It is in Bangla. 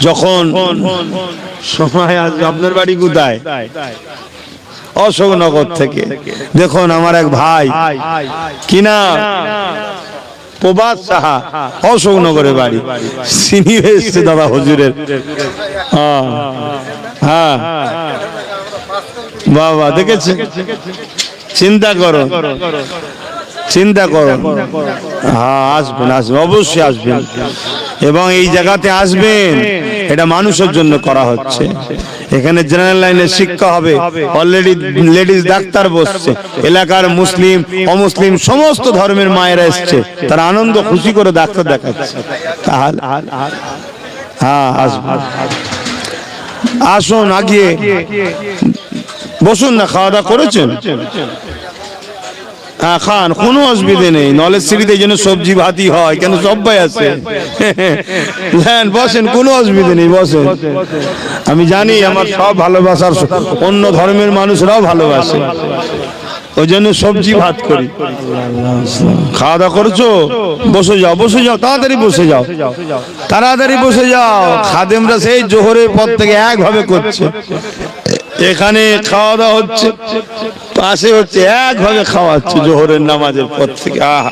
যখন সময় আসবে আপনার বাড়ি কোথায়? অশোকনগর থেকে। দেখুন আমার এক ভাই। কিনা প্রভাত সাহা, অশোকনগরের বাড়ি। চিনি এসছে দাদা হুজুরের। হ্যাঁ হ্যাঁ। বাবা দেখেছে চিন্তা করো চিন্তা করো হ্যাঁ আসবেন আসবেন। অবশ্যই আসবেন। এবং এই জায়গাতে আসবেন। এটা মানুষের জন্য করা হচ্ছে। এখানে জেনারেল লাইনে শিক্ষা হবে। অলরেডি লেডিস ডাক্তার বসছে। এলাকার মুসলিম, অমুসলিম, সমস্ত ধর্মের মায়েরা এসছে। তারা আনন্দ, খুশি করে ডাক্তার দেখাচ্ছে। তাহলে হ্যাঁ আসুন। আগিয়ে। বসুন না খাওয়া দাওয়া করেছেন? হ্যাঁ খান কোনো অসুবিধে নেই। নলেজ সিঁড়িতে যেন সবজি ভাতি হয় কেন সবাই আছে? হ্যাঁ বসেন কোনো অসুবিধে নেই বসেন। আমি জানি আমার সব ভালোবাসার অন্য ধর্মের মানুষরাও ভালোবাসে। ওই জন্য সবজি ভাত করি। খাওয়া দাওয়া করছ? বসে যাও বসে যাও তাড়াতাড়ি বসে যাও। তাড়াতাড়ি বসে যাও। খাদেমরা সেই জোহরের পর থেকে একভাবে করছে। এখানে খাওয়া দাওয়া হচ্ছে পাশে হচ্ছে একভাবে খাওয়াচ্ছে জোহরের নামাজের পর থেকে আহা।